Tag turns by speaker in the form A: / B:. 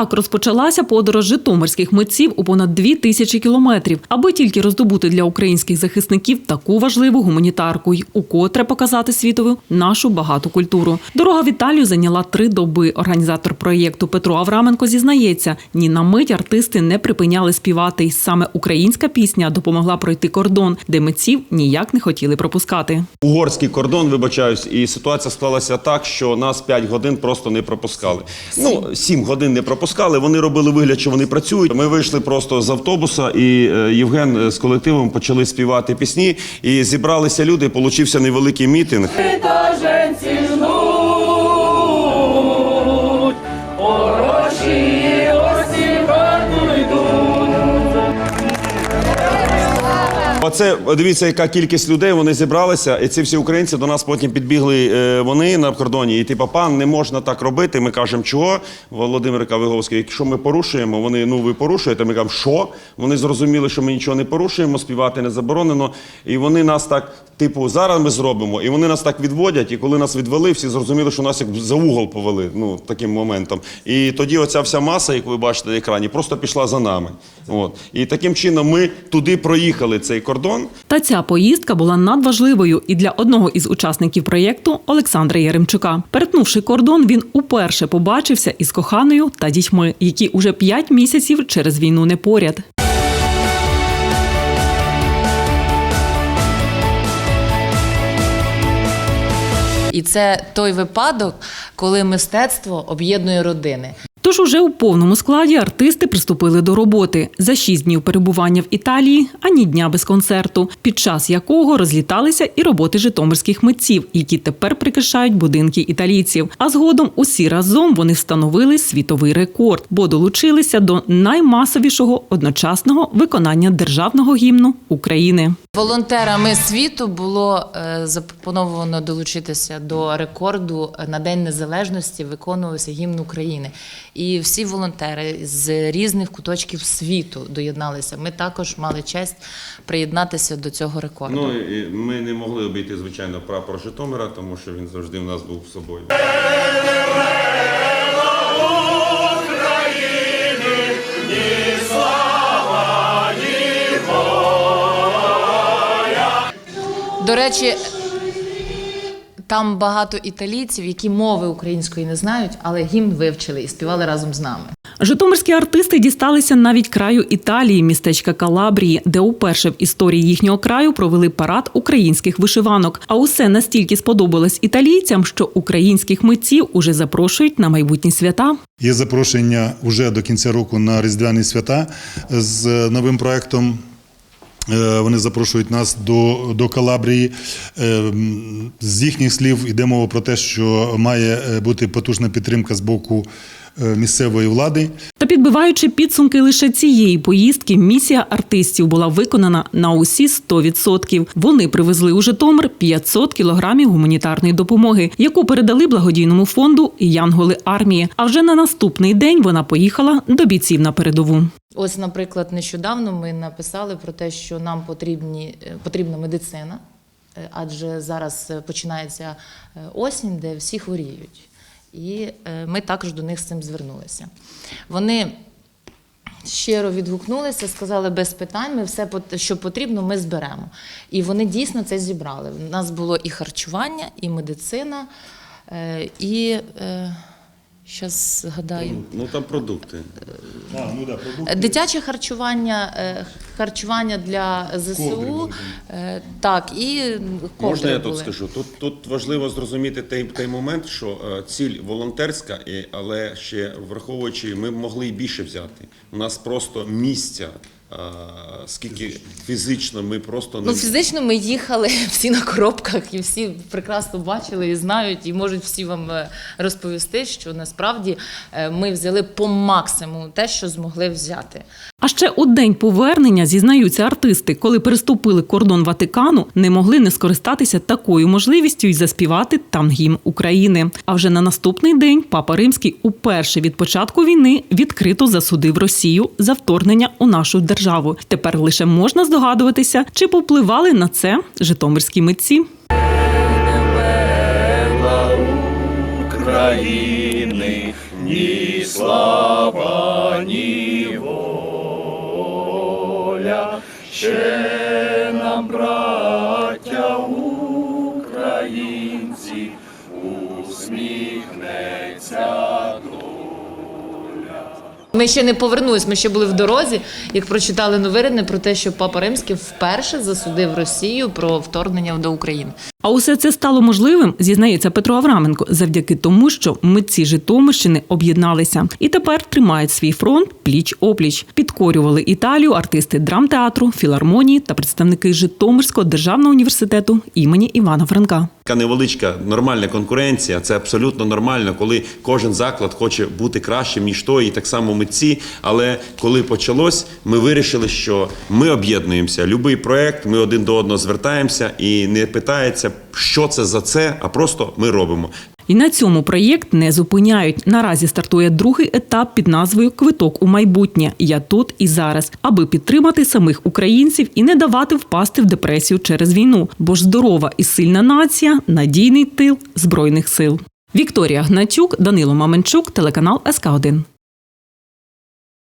A: Так розпочалася подорож житомирських митців у понад дві тисячі кілометрів, аби тільки роздобути для українських захисників таку важливу гуманітарку й укотре показати світові нашу багату культуру. Дорога в Італію зайняла три доби. Організатор проєкту Петро Авраменко зізнається, ні на мить артисти не припиняли співати, і саме українська пісня допомогла пройти кордон, де митців ніяк не хотіли пропускати.
B: Угорський кордон, вибачаюсь, і ситуація склалася так, що нас 5 годин просто не пропускали. Ну, 7 годин не пропускали. Вони робили вигляд, що вони працюють. Ми вийшли просто з автобуса, і е, Євген е, з колективом почали співати пісні. І зібралися люди. Получився невеликий мітинг.
C: Таженці жнуть,
B: Оце дивіться, яка кількість людей вони зібралися, і ці всі українці до нас потім підбігли. е, Вони на кордоні, і типу, пан, не можна так робити. Ми кажемо, чого? Володимир Кавиговський, якщо ми порушуємо, вони ну ви порушуєте. Ми кажемо, що? Вони зрозуміли, що ми нічого не порушуємо, співати не заборонено. І вони нас так, типу, зараз ми зробимо, і вони нас так відводять. І коли нас відвели, всі зрозуміли, що нас як за угол повели. Ну таким моментом. І тоді оця вся маса, яку ви бачите на екрані, просто пішла за нами. От і таким чином ми туди проїхали цей кордон.
A: Та ця поїздка була надважливою і для одного із учасників проєкту Олександра Яремчука. Перетнувши кордон, він уперше побачився із коханою та дітьми, які уже п'ять місяців через війну не поряд.
D: І це той випадок, коли мистецтво об'єднує родини.
A: Тож уже у повному складі артисти приступили до роботи за шість днів перебування в Італії, ані дня без концерту, під час якого розліталися і роботи житомирських митців, які тепер прикрашають будинки італійців. А згодом усі разом вони встановили світовий рекорд, бо долучилися до наймасовішого одночасного виконання державного гімну України.
D: Волонтерами світу було е, запропоновано долучитися до рекорду на День Незалежності, виконувався гімн України. І всі волонтери з різних куточків світу доєдналися. Ми також мали честь приєднатися до цього рекорду.
B: Ну і ми не могли обійти звичайно прапор Житомира, тому що він завжди в нас був з собою.
D: До речі, там багато італійців, які мови української не знають, але гімн вивчили і співали разом з нами.
A: Житомирські артисти дісталися навіть краю Італії, містечка Калабрії, де уперше в історії їхнього краю провели парад українських вишиванок. А усе настільки сподобалось італійцям, що українських митців уже запрошують на майбутні свята.
E: Є запрошення вже до кінця року на Різдвяні свята з новим проектом. Е, Вони запрошують нас до, до Калабрії. Е, З їхніх слів йде мова про те, що має е, бути потужна підтримка з боку місцевої влади.
A: Та підбиваючи підсумки лише цієї поїздки, місія артистів була виконана на усі 100%. Вони привезли у Житомир 500 кілограмів гуманітарної допомоги, яку передали благодійному фонду Янголи армії. А вже на наступний день вона поїхала до бійців на передову.
D: Ось, наприклад, нещодавно ми написали про те, що нам потрібні, е, потрібна медицина, е, адже зараз е, починається осінь, де всі хворіють. І ми також до них з цим звернулися. Вони щиро відгукнулися, сказали без питань, ми все, що потрібно, ми зберемо. І вони дійсно це зібрали. У нас було і харчування, і медицина, і. Зараз згадаю.
B: Ну там продукти.
D: Дитяче харчування, е, харчування для ЗСУ, е, так, і
B: Можна я
D: були.
B: тут скажу? Тут, тут важливо зрозуміти той, той момент, що е, ціль волонтерська, але ще враховуючи, ми могли і більше взяти. У нас просто місця, скільки фізично ми просто не
D: Ну, фізично ми їхали всі на коробках, і всі прекрасно бачили і знають, і можуть всі вам е, розповісти, що насправді е, ми взяли по максимуму те, що змогли взяти.
A: А ще у день повернення зізнаються артисти, коли переступили кордон Ватикану, не могли не скористатися такою можливістю і заспівати там гімн України. А вже на наступний день папа Римський уперше від початку війни відкрито засудив Росію за вторгнення у нашу державу державу. Тепер лише можна здогадуватися, чи попливали на це житомирські митці.
C: України ні слава, ні воля, ще
D: Ми ще не повернулись, ми ще були в дорозі, як прочитали новини про те, що Папа Римський вперше засудив Росію про вторгнення до України.
A: А усе це стало можливим, зізнається Петро Авраменко, завдяки тому, що митці Житомирщини об'єдналися і тепер тримають свій фронт пліч опліч. Підкорювали Італію артисти драмтеатру, філармонії та представники Житомирського державного університету імені Івана Франка.
B: Така невеличка нормальна конкуренція. Це абсолютно нормально, коли кожен заклад хоче бути кращим ніж той, і так само митці. Але коли почалось, ми вирішили, що ми об'єднуємося. Любий проект, ми один до одного звертаємося і не питається, що це за це, а просто ми робимо.
A: І на цьому проєкт не зупиняють. Наразі стартує другий етап під назвою Квиток у майбутнє. Я тут і зараз, аби підтримати самих українців і не давати впасти в депресію через війну. Бо ж здорова і сильна нація надійний тил збройних сил. Вікторія Гначук, Данило Маменчук, телеканал СК 1